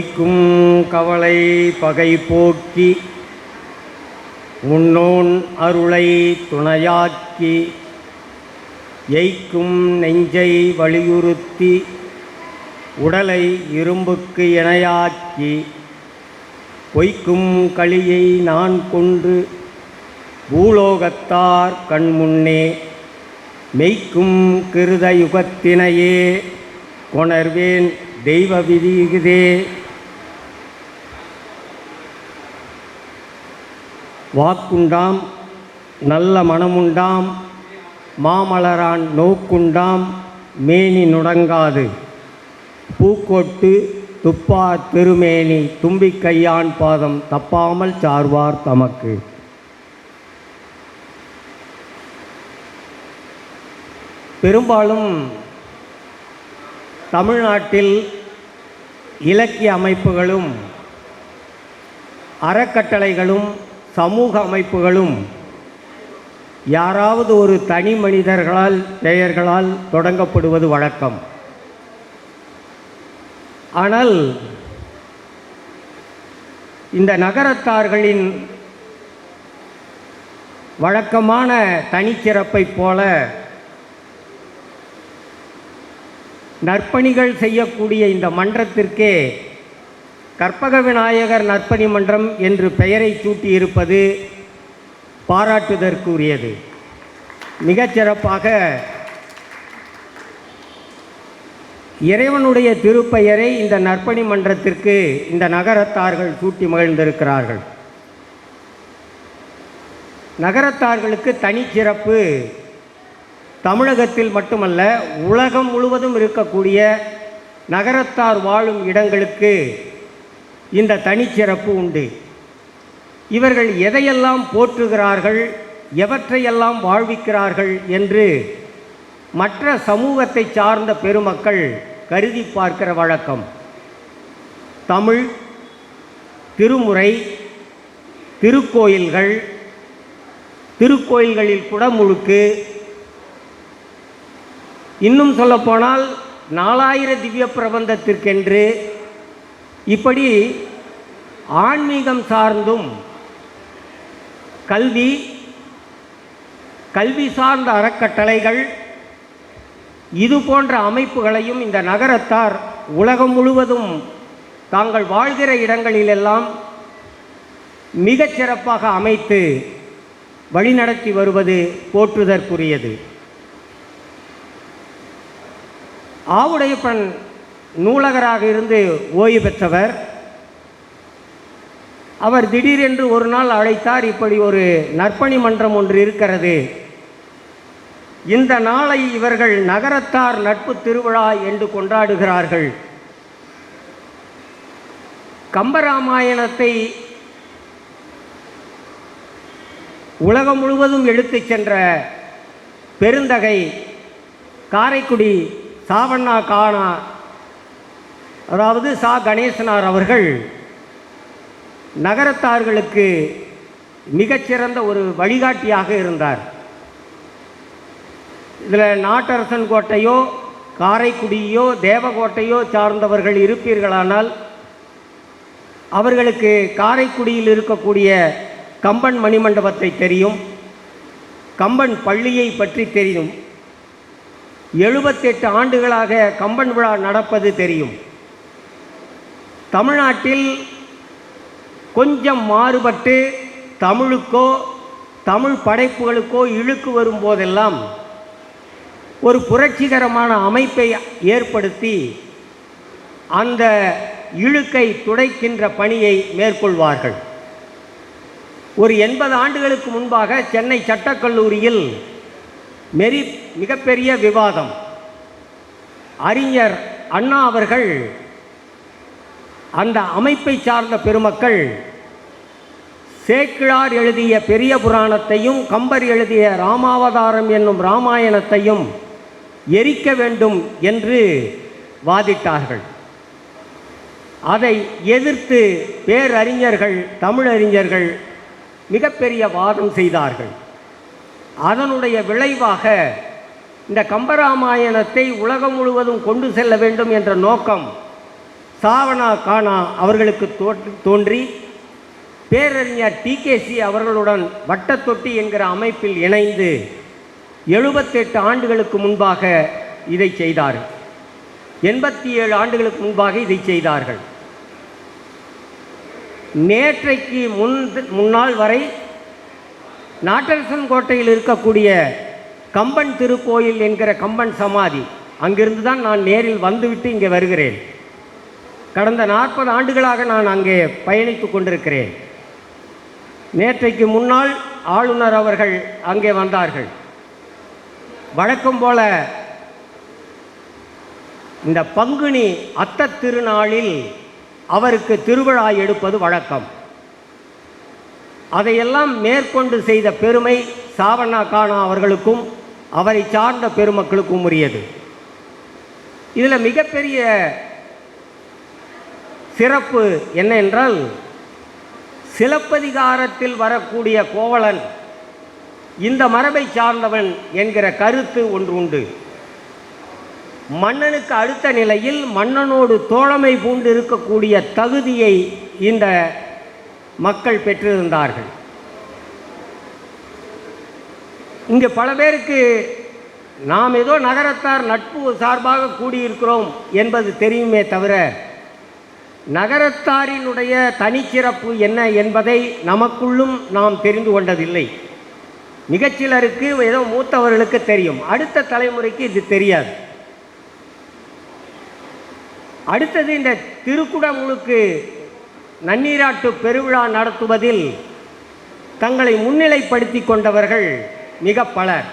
மொய்க்கும் கவலை பகை போக்கி உன்னோன் அருளை துணையாக்கி எய்க்கும் நெஞ்சை வலியுறுத்தி உடலை இரும்புக்கு இணையாக்கி பொய்க்கும் களியை நான் கொண்டு பூலோகத்தார் கண்முன்னே மெய்க்கும் கிருத யுகத்தினையே கொணர்வேன் தெய்வ விதிகுதே வாக்குண்டாம் நல்ல மனமுண்டாம் மாமலரான் நோக்குண்டாம் மேனி நுடங்காது. பூக்கொட்டு துப்பா திருமேனி தும்பிக்கையான் பாதம் தப்பாமல் சார்வார் தமக்கு. பெரும்பாலும் தமிழ்நாட்டில் இலக்கிய அமைப்புகளும் அறக்கட்டளைகளும் சமூக அமைப்புகளும் யாராவது ஒரு தனி மனிதர்களால் பெயர்களால் தொடங்கப்படுவது வழக்கம். ஆனால் இந்த நகரத்தார்களின் வழக்கமான தனிச்சிறப்பைப் போல நற்பணிகள் செய்யக்கூடிய இந்த மன்றத்திற்கே கற்பக விநாயகர் நற்பணி மன்றம் என்று பெயரை சூட்டியிருப்பது பாராட்டுதற்குரியது. மிகச் சிறப்பாக இறைவனுடைய திருப்பெயரை இந்த நற்பணி மன்றத்திற்கு இந்த நகரத்தார்கள் சூட்டி மகிழ்ந்திருக்கிறார்கள். நகரத்தார்களுக்கு தனிச்சிறப்பு தமிழகத்தில் மட்டுமல்ல உலகம் முழுவதும் இருக்கக்கூடிய நகரத்தார் வாழும் இடங்களுக்கு இந்த தனிச்சிறப்பு உண்டு. இவர்கள் எதையெல்லாம் போற்றுகிறார்கள் எவற்றையெல்லாம் வாழ்விக்கிறார்கள் என்று மற்ற சமூகத்தை சார்ந்த பெருமக்கள் கருதி பார்க்கிற வழக்கம். தமிழ் திருமுறை திருக்கோயில்கள் திருக்கோயில்களில் குடமுழுக்கு இன்னும் சொல்லப்போனால் நாலாயிர திவ்ய பிரபந்தத்திற்கென்று இப்படி ஆன்மீகம் சார்ந்தும் கல்வி கல்வி சார்ந்த அறக்கட்டளைகள் இது போன்ற அமைப்புகளையும் இந்த நகரத்தார் உலகம் முழுவதும் தாங்கள் வாழ்கிற இடங்களிலெல்லாம் மிகச் சிறப்பாக அமைத்து வழிநடத்தி வருவது போற்றுதற்குரியது. ஆவுடையப்பன் நூலகராக இருந்து ஓய்வு பெற்றவர். அவர் திடீரென்று ஒரு நாள் அழைத்தார் இப்படி ஒரு நற்பணி மன்றம் ஒன்று இருக்கிறது. இந்த நாளை இவர்கள் நகரத்தார் நட்பு திருவிழா என்று கொண்டாடுகிறார்கள். கம்பராமாயணத்தை உலகம் முழுவதும் எடுத்துச் சென்ற பெருந்தகை காரைக்குடி சாவண்ணா காணா அதாவது சா கணேசனார் அவர்கள் நகரத்தார்களுக்கு மிகச்சிறந்த ஒரு வழிகாட்டியாக இருந்தார். இதில் நாட்டரசன் கோட்டையோ காரைக்குடியோ தேவகோட்டையோ சார்ந்தவர்கள் இருப்பீர்களானால் அவர்களுக்கு காரைக்குடியில் இருக்கக்கூடிய கம்பன் மணிமண்டபத்தை தெரியும். கம்பன் பள்ளியை பற்றி தெரியும். எழுபத்தெட்டு ஆண்டுகளாக கம்பன் விழா நடப்பது தெரியும். தமிழ்நாட்டில் கொஞ்சம் மாறுபட்டு தமிழுக்கோ தமிழ் படைப்புகளுக்கோ இழுக்கு வரும்போதெல்லாம் ஒரு புரட்சிகரமான அமைப்பை ஏற்படுத்தி அந்த இழுக்கை துடைக்கின்ற பணியை மேற்கொள்வார்கள். ஒரு எண்பது ஆண்டுகளுக்கு முன்பாக சென்னை சட்டக்கல்லூரியில் மெரி மிகப்பெரிய விவாதம். அறிஞர் அண்ணா அவர்கள் அந்த அமைப்பை சார்ந்த பெருமக்கள் சேக்கிழார் எழுதிய பெரிய புராணத்தையும் கம்பர் எழுதிய ராமாவதாரம் என்னும் ராமாயணத்தையும் எரிக்க வேண்டும் என்று வாதிட்டார்கள். அதை எதிர்த்து பேரறிஞர்கள் தமிழறிஞர்கள் மிகப்பெரிய வாதம் செய்தார்கள். அதனுடைய விளைவாக இந்த கம்பராமாயணத்தை உலகம் முழுவதும் கொண்டு செல்ல வேண்டும் என்ற நோக்கம் சாவனா கானா அவர்களுக்கு தோற்று தோன்றி பேரறிஞர் டிகேசி அவர்களுடன் வட்டத்தொட்டி என்கிற அமைப்பில் இணைந்து எழுபத்தெட்டு ஆண்டுகளுக்கு முன்பாக இதை செய்தார்கள் எண்பத்தி ஏழு ஆண்டுகளுக்கு முன்பாக இதை செய்தார்கள். நேற்றைக்கு முன் முன்னாள் வரை நாட்டரசன் கோட்டையில் இருக்கக்கூடிய கம்பன் திருக்கோயில் என்கிற கம்பன் சமாதி அங்கிருந்து தான் நான் நேரில் வந்துவிட்டு இங்கே வருகிறேன். கடந்த நாற்பது ஆண்டுகளாக நான் அங்கே பயணித்து கொண்டிருக்கிறேன். நேற்றைக்கு முன்னால் ஆளுநர் அவர்கள் அங்கே வந்தார்கள். வழக்கம் போல இந்த பங்குனி அத்த திருநாளில் அவருக்கு திருவிழா எடுப்பது வழக்கம். அதையெல்லாம் மேற்கொண்டு செய்த பெருமை சாவண்ணா கானா அவர்களுக்கும் அவரை சார்ந்த பெருமக்களுக்கும் உரியது. இதில் மிகப்பெரிய சிறப்பு என்ன என்றால் சிலப்பதிகாரத்தில் வரக்கூடிய கோவலன் இந்த மரபை சார்ந்தவன் என்கிற கருத்து ஒன்று உண்டு. மன்னனுக்கு அடுத்த நிலையில் மன்னனோடு தோழமை பூண்டு இருக்கக்கூடிய தகுதியை இந்த மக்கள் பெற்றிருந்தார்கள். இங்கே பல பேருக்கு நாம் ஏதோ நகரத்தார் நட்பு சார்பாக கூடியிருக்கிறோம் என்பது தெரியுமே தவிர நகரத்தாரினுடைய தனிச்சிறப்பு என்ன என்பதை நமக்குள்ளும் நாம் தெரிந்து கொண்டதில்லை. மிகச்சிலருக்கு ஏதோ மூத்தவர்களுக்கு தெரியும். அடுத்த தலைமுறைக்கு இது தெரியாது. அடுத்தது இந்த திருக்குடமுழுக்கு நன்னீராட்டு பெருவிழா நடத்துவதில் தங்களை முன்னிலைப்படுத்தி கொண்டவர்கள் மிக பலர்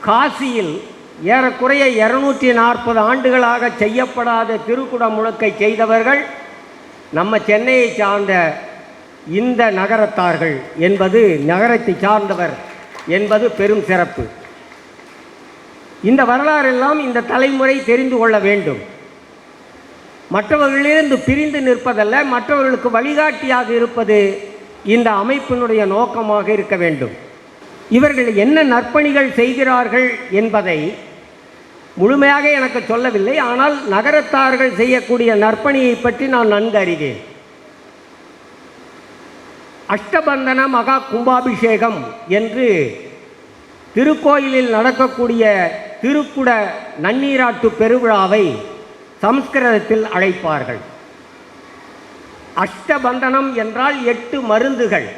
காசியில் ஏறக்குறைய இரநூற்றி நாற்பது ஆண்டுகளாக செய்யப்படாத திருக்குடமுழுக்கை செய்தவர்கள் நம்ம சென்னையை சார்ந்த இந்த நகரத்தார்கள் என்பது நகரத்தை சார்ந்தவர் என்பது பெரும் சிறப்பு. இந்த வரலாறெல்லாம் இந்த தலைமுறை தெரிந்து கொள்ள வேண்டும். மற்றவர்களிலிருந்து பிரிந்து நிற்பதல்ல மற்றவர்களுக்கு வழிகாட்டியாக இருப்பது இந்த அமைப்பினுடைய நோக்கமாக இருக்க வேண்டும். இவர்கள் என்ன நற்பணிகள் செய்கிறார்கள் என்பதை முழுமையாக எனக்கு சொல்லவில்லை. ஆனால் நகரத்தார்கள் செய்யக்கூடிய நற்பணியை பற்றி நான் நன்கு அறிவேன். அஷ்டபந்தன மகா கும்பாபிஷேகம் என்று திருக்கோயிலில் நடக்கக்கூடிய திருக்குட நன்னீராட்டு பெருவிழாவை சம்ஸ்கிருதத்தில் அழைப்பார்கள். அஷ்டபந்தனம் என்றால் எட்டு மருந்துகள்.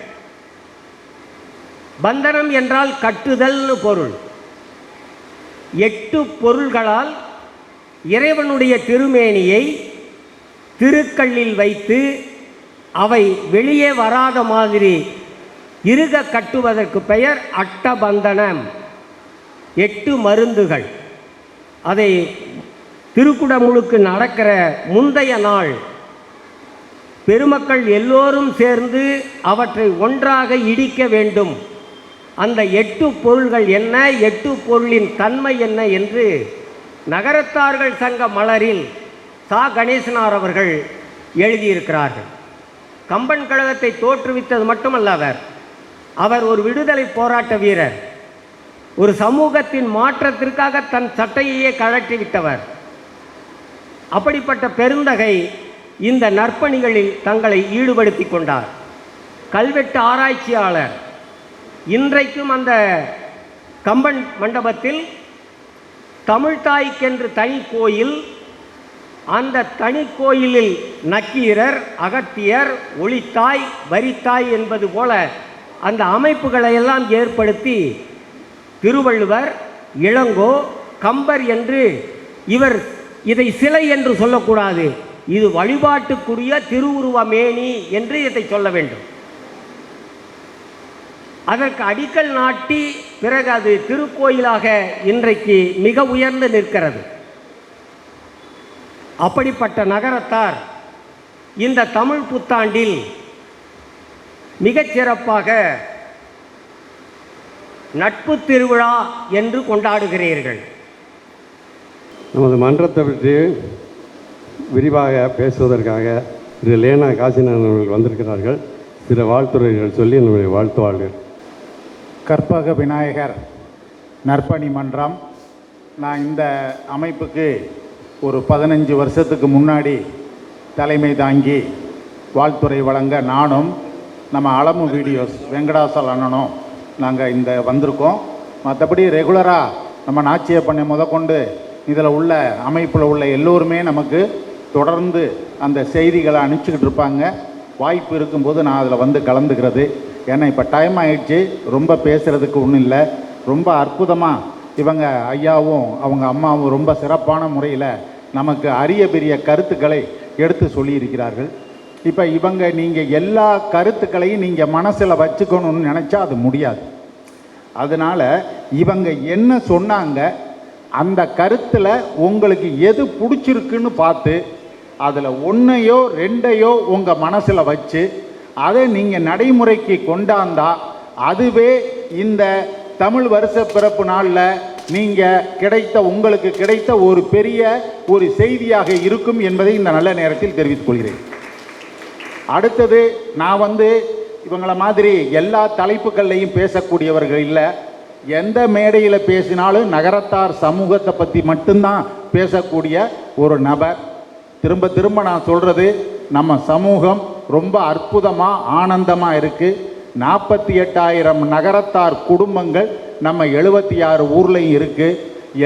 பந்தனம் என்றால் கட்டுதல்னு பொருள். எட்டு பொருள்களால் இறைவனுடைய திருமேனியை திருக்கல்லில் வைத்து அவை வெளியே வராத மாதிரி இருக கட்டுவதற்கு பெயர் அட்டபந்தனம். எட்டு மருந்துகள். அதை திருக்குடமுழுக்கு நடக்கிற முந்தைய நாள் பெருமக்கள் எல்லோரும் சேர்ந்து அவற்றை ஒன்றாக இடிக்க வேண்டும். அந்த எட்டு பொருள்கள் என்ன? எட்டு பொருளின் தன்மை என்ன என்று நகரத்தார்கள் சங்க மலரில் சா. கணேசனார் அவர்கள் எழுதியிருக்கிறார்கள். கம்பன் கழகத்தை தோற்றுவித்தது மட்டுமல்ல அவர் அவர் ஒரு விடுதலை போராட்ட வீரர். ஒரு சமூகத்தின் மாற்றத்திற்காக தன் சட்டையையே கழற்றி விட்டவர் அப்படிப்பட்ட பெருந்தகை இந்த நற்பணிகளில் தங்களை ஈடுபடுத்தி கொண்டார். கல்வெட்டு ஆராய்ச்சியாளர் இன்றைக்கும் அந்த கம்பன் மண்டபத்தில் தமிழ்தாய்க்கென்று தனி கோயில் அந்த தனி கோயிலில் நக்கீரர் அகத்தியர் ஒளித்தாய் வரித்தாய் என்பது போல அந்த அமைப்புகளை எல்லாம் ஏற்படுத்தி திருவள்ளுவர் இளங்கோ கம்பர் என்று இவர் இதை சிலை என்று சொல்லக்கூடாது. இது வழிபாட்டுக்குரிய திருவுருவ மேனி என்று இதை சொல்ல வேண்டும். அதற்கு அடிக்கல் நாட்டி பிறகு அது திருக்கோயிலாக இன்றைக்கு மிக உயர்ந்து நிற்கிறது. அப்படிப்பட்ட நகரத்தார் இந்த தமிழ் புத்தாண்டில் மிகச் சிறப்பாக நட்பு திருவிழா என்று கொண்டாடுகிறீர்கள். நமது மன்றத்தை பற்றி விரிவாக பேசுவதற்காக திரு லேனா காசிநாதன் அவர்கள் வந்திருக்கிறார்கள். சில வாழ்த்துறைகள் சொல்லி நம்முடைய வாழ்த்துவார்கள் கற்பக விநாயகர் நற்பணி மன்றம். நான் இந்த அமைப்புக்கு ஒரு பதினஞ்சு வருஷத்துக்கு முன்னாடி தலைமை தாங்கி வாழ்த்துறை வழங்க நானும் நம்ம அளமு வீடியோஸ் வெங்கடாசல் அண்ணனும் நாங்கள் இந்த வந்திருக்கோம். மற்றபடி ரெகுலராக நம்ம நாச்சிய பண்ணை முதற்கொண்டு இதில் உள்ள அமைப்பில் உள்ள எல்லோருமே நமக்கு தொடர்ந்து அந்த செய்திகளை அனுப்பிச்சிக்கிட்டு இருப்பாங்க. வாய்ப்பு இருக்கும்போது நான் அதில் வந்து கலந்துக்கிறது. ஏன்னா இப்போ டைம் ஆயிடுச்சு ரொம்ப பேசுகிறதுக்கு ஒன்றும் இல்லை. ரொம்ப அற்புதமாக இவங்க ஐயாவும் அவங்க அம்மாவும் ரொம்ப சிறப்பான முறையில் நமக்கு அரிய பெரிய கருத்துக்களை எடுத்து சொல்லியிருக்கிறார்கள். இப்போ இவங்க நீங்கள் எல்லா கருத்துக்களையும் நீங்கள் மனசில் வச்சுக்கணும்னு நினச்சா அது முடியாது. அதனால் இவங்க என்ன சொன்னாங்க அந்த கருத்தில் உங்களுக்கு எது பிடிச்சிருக்குன்னு பார்த்து அதில் ஒன்றையோ ரெண்டையோ உங்கள் மனசில் வச்சு அதை நீங்கள் நடைமுறைக்கு கொண்டாந்தா அதுவே இந்த தமிழ் வருஷ பிறப்பு நாளில் நீங்கள் கிடைத்த உங்களுக்கு கிடைத்த ஒரு பெரிய ஒரு செய்தியாக இருக்கும் என்பதை இந்த நல்ல நேரத்தில் தெரிவித்துக் கொள்கிறேன். அடுத்தது நான் வந்து இவங்கள மாதிரி எல்லா தலைப்புகள்லையும் பேசக்கூடியவர்கள் இல்லை. எந்த மேடையில் பேசினாலும் நகரத்தார் சமூகத்தை பற்றி மட்டும்தான் பேசக்கூடிய ஒரு நபர். திரும்ப திரும்ப நான் சொல்கிறது நம்ம சமூகம் ரொம்ப அற்புதமாக ஆனந்தமாக இருக்குது நாற்பத்தி எட்டாயிரம் நகரத்தார் குடும்பங்கள் நம்ம எழுபத்தி ஆறு ஊர்லேயும் இருக்குது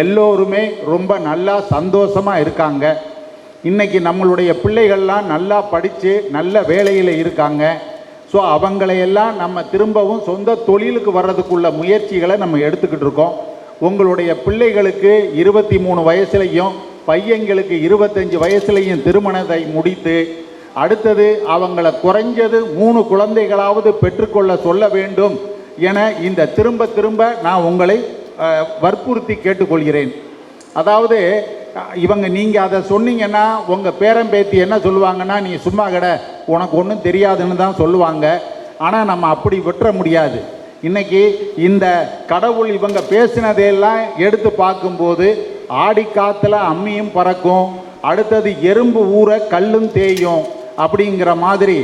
எல்லோருமே ரொம்ப நல்லா சந்தோஷமாக இருக்காங்க. இன்றைக்கி நம்மளுடைய பிள்ளைகள்லாம் நல்லா படித்து நல்ல வேலையில் இருக்காங்க. ஸோ அவங்களையெல்லாம் நம்ம திரும்பவும் சொந்த தொழிலுக்கு வர்றதுக்குள்ள முயற்சிகளை நம்ம எடுத்துக்கிட்டு இருக்கோம். உங்களுடைய பிள்ளைகளுக்கு இருபத்தி மூணு வயசுலையும் பையங்களுக்கு இருபத்தஞ்சி வயசுலையும் திருமணத்தை முடித்து அடுத்தது அவங்கள குறைஞ்சது மூணு குழந்தைகளாவது பெற்றுக்கொள்ள சொல்ல வேண்டும் என இந்த திரும்ப திரும்ப நான் உங்களை வற்புறுத்தி கேட்டுக்கொள்கிறேன். அதாவது இவங்க நீங்கள் அதை சொன்னீங்கன்னா உங்கள் பேரம்பேத்தி என்ன சொல்லுவாங்கன்னா நீ சும்மா கடை உனக்கு ஒன்றும் தெரியாதுன்னு தான் சொல்லுவாங்க. ஆனால் நம்ம அப்படி விட்டுற முடியாது. இன்னைக்கு இந்த கடவுள் இவங்க பேசினதையெல்லாம் எடுத்து பார்க்கும்போது ஆடி காத்துல அம்மியும் பறக்கும் அடுத்தது எறும்பு ஊற கல்லும் தேயும். அப்படிங்கிற மாதிரி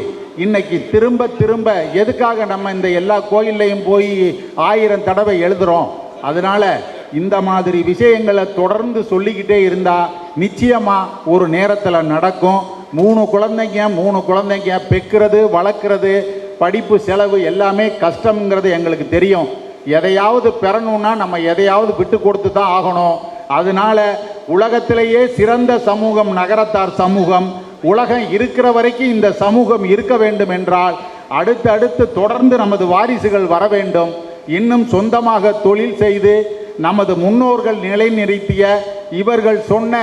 இன்னைக்கு திரும்ப திரும்ப எதுக்காக நம்ம இந்த எல்லா கோயில்லையும் போய் ஆயிரம் தடவை எழுதுறோம்? அதனால இந்த மாதிரி விஷயங்களை தொடர்ந்து சொல்லிக்கிட்டே இருந்தால் நிச்சயமாக ஒரு நேரத்தில் நடக்கும். மூணு குழந்தைங்க மூணு குழந்தைங்க பெக்கிறது வளர்க்குறது படிப்பு செலவு எல்லாமே கஷ்டம்ங்கிறது எங்களுக்கு தெரியும். எதையாவது பெறணும்னா நம்ம எதையாவது விட்டு கொடுத்து தான் ஆகணும். அதனால உலகத்திலேயே சிறந்த சமூகம் நகரத்தார் சமூகம் உலகம் இருக்கிற வரைக்கும் இந்த சமூகம் இருக்க வேண்டும் என்றால் அடுத்தடுத்து தொடர்ந்து நமது வாரிசுகள் வர வேண்டும். இன்னும் சொந்தமாக தொழில் செய்து நமது முன்னோர்கள் நிலைநிறுத்திய இவர்கள் சொன்ன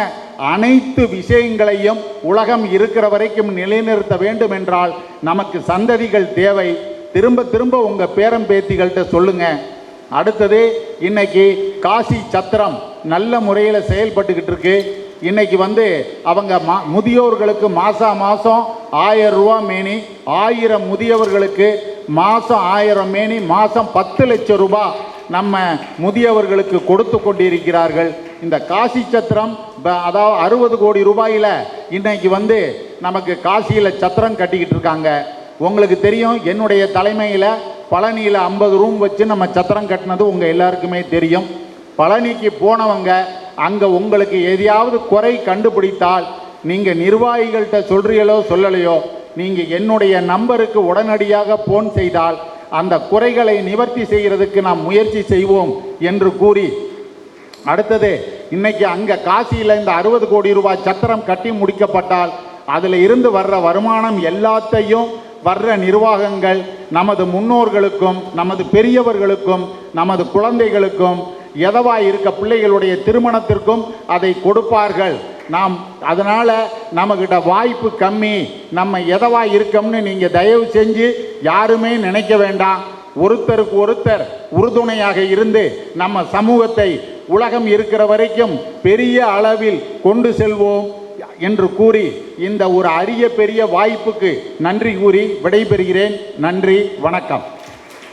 அனைத்து விஷயங்களையும் உலகம் இருக்கிற வரைக்கும் நிலைநிறுத்த வேண்டும் என்றால் நமக்கு சந்ததிகள் தேவை. திரும்ப திரும்ப உங்கள் பேரம் பேத்திகள்கிட்ட சொல்லுங்க. அடுத்தது இன்னைக்கு காசி சத்திரம் நல்ல முறையில் செயல்பட்டுக்கிட்டு இருக்கு. இன்னைக்கு வந்து அவங்க மா முதியோர்களுக்கு மாதம் மாதம் ஆயிரம் ரூபா மேனி ஆயிரம் முதியவர்களுக்கு மாதம் ஆயிரம் மேனி மாதம் பத்து லட்சம் ரூபாய் நம்ம முதியவர்களுக்கு கொடுத்து கொண்டிருக்கிறார்கள். இந்த காசி சத்திரம் அதாவது அறுபது கோடி ரூபாயில் இன்னைக்கு வந்து நமக்கு காசியில் சத்திரம் கட்டிக்கிட்டு இருக்காங்க. உங்களுக்கு தெரியும் என்னுடைய தலைமையில் பழனியில் ஐம்பது ரூம் வச்சு நம்ம சத்திரம் கட்டினது உங்கள் எல்லாருக்குமே தெரியும். பழனிக்கு போனவங்க அங்கே உங்களுக்கு எதையாவது குறை கண்டுபிடித்தால் நீங்கள் நிர்வாகிகள்கிட்ட சொல்கிறீங்களோ சொல்லலையோ நீங்கள் என்னுடைய நம்பருக்கு உடனடியாக ஃபோன் செய்தால் அந்த குறைகளை நிவர்த்தி செய்கிறதுக்கு நாம் முயற்சி செய்வோம் என்று கூறி. அடுத்தது இன்னைக்கு அங்கே காசியில் இந்த அறுபது கோடி ரூபாய் சத்திரம் கட்டி முடிக்கப்பட்டால் அதில் இருந்து வர்ற வருமானம் எல்லாத்தையும் வர்ற நிர்வாகங்கள் நமது முன்னோர்களுக்கும் நமது பெரியவர்களுக்கும் நமது குழந்தைகளுக்கும் எதவாய் இருக்க பிள்ளைகளுடைய திருமணத்திற்கும் அதை கொடுப்பார்கள். நாம் அதனால் நம்மகிட்ட வாய்ப்பு கம்மி. நம்ம எதவாக இருக்கோம்னு நீங்கள் தயவு செஞ்சு யாருமே நினைக்க வேண்டாம். ஒருத்தருக்கு ஒருத்தர் உறுதுணையாக இருந்து நம்ம சமூகத்தை உலகம் இருக்கிற வரைக்கும் பெரிய அளவில் கொண்டு செல்வோம் என்று கூறி இந்த ஒரு அரிய பெரிய வாய்ப்புக்கு நன்றி கூறி விடைபெறுகிறேன். நன்றி வணக்கம்.